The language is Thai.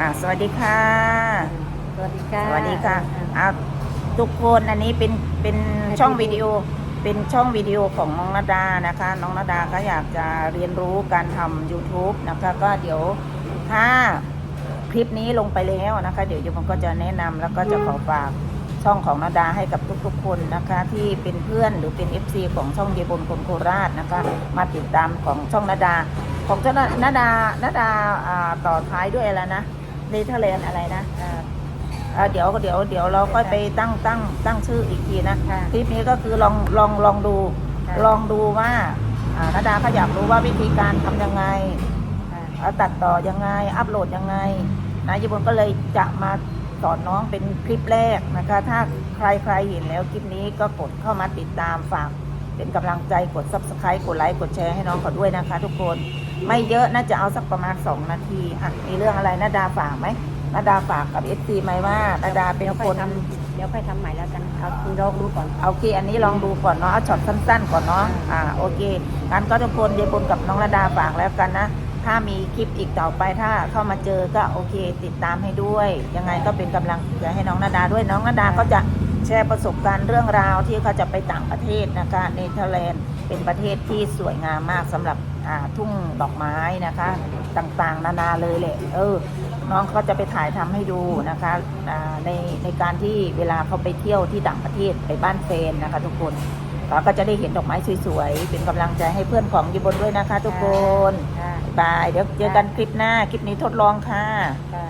อ่าสวัสดีค่ะ สวัสดีค่ะสวัสดีค่ะอ่าทุกคนอันนี้เป็นเป็นช่องวิดีโอเป็นช่องวิดีโอของน้องนาดานะคะ น้องนาดาก็อยากจะเรียนรู้การทำ YouTube นะคะก็เดี๋ยวถ้าคลิปนี้ลงไปแล้วนะคะ เดี๋ยวโยมก็จะแนะนำแล้วก็จะขอฝากช่องของนาดาให้กับทุกๆคนนะคะ ที่เป็นเพื่อนหรือเป็น FC ของช่องเยบนคนโคราชนะคะ มาติดตามของช่องนาดา ของเจ้านาดานาดาอ่าต่อท้ายด้วยอะไรนะ เนเธอร์แลนด์อะไรนะอ่าอ่าเดี๋ยวเดี๋ยวเดี๋ยวเราก็ไปตั้งตั้งตั้งชื่ออีกทีนะค่ะคลิปนี้ก็คือลองลองลองดูค่ะลองดูว่าอ่านาดาเขาอยากรู้ว่าวิธีการทำยังไงค่ะเอาตัดต่อยังไง อัปโหลดยังไงนะยบนก็เลยจะมาสอนน้องเป็นคลิปแรกนะคะ ถ้าใครใครเห็นแล้วคลิปนี้ก็กดเข้ามาติดตามฝากเป็นกำลังใจกด subscribe กดไลค์กดแชร์ให้น้องเขาด้วยนะคะทุกคน ไม่เยอะน่าจะเอาสักประมาณ2นาทีอะมีเรื่องอะไรนาดาฝากไหมนาดาฝากกับเอซีไหมว่านาดาเป็นเดี๋ยวคค่อยนทำเดี๋ยวค่อยทำใหม่แล้วกันเอาคุณลองดูก่อนโอเคอันนี้ลองดูก่อนเนาะเอาช็อตสั้น ๆ ก่อนเนาะอ่าโอเคงั้นก็ทุกคนเดบนกับน้องระดาฝากแล้วกันนะถ้ามีคลิปอีกต่อไปถ้าเข้ามาเจอก็โอเค ติดตามให้ด้วย ยังไงก็เป็นกำลังใจให้น้องนาดาด้วยน้องนาดาก็จะ แชร์ประสบการณ์เรื่องราวที่เขาจะไปต่างประเทศนะคะเนเธอร์แลนด์เป็นประเทศที่สวยงามมากสำหรับอ่าทุ่งดอกไม้นะคะ ต่างๆ นานาเลยแหละเออ น้องก็จะไปถ่ายทำให้ดูนะคะอ่าในในการที่เวลาเขาไปเที่ยวที่ต่างประเทศไปบ้านเฟนนะคะ ทุกคนเราก็จะได้เห็นดอกไม้สวยๆ เป็นกำลังใจให้เพื่อนของยีบนด้วยนะคะ ทุกคนค่ะบาย เดี๋ยวเจอกันคลิปหน้า คลิปนี้ทดลองค่ะค่ะ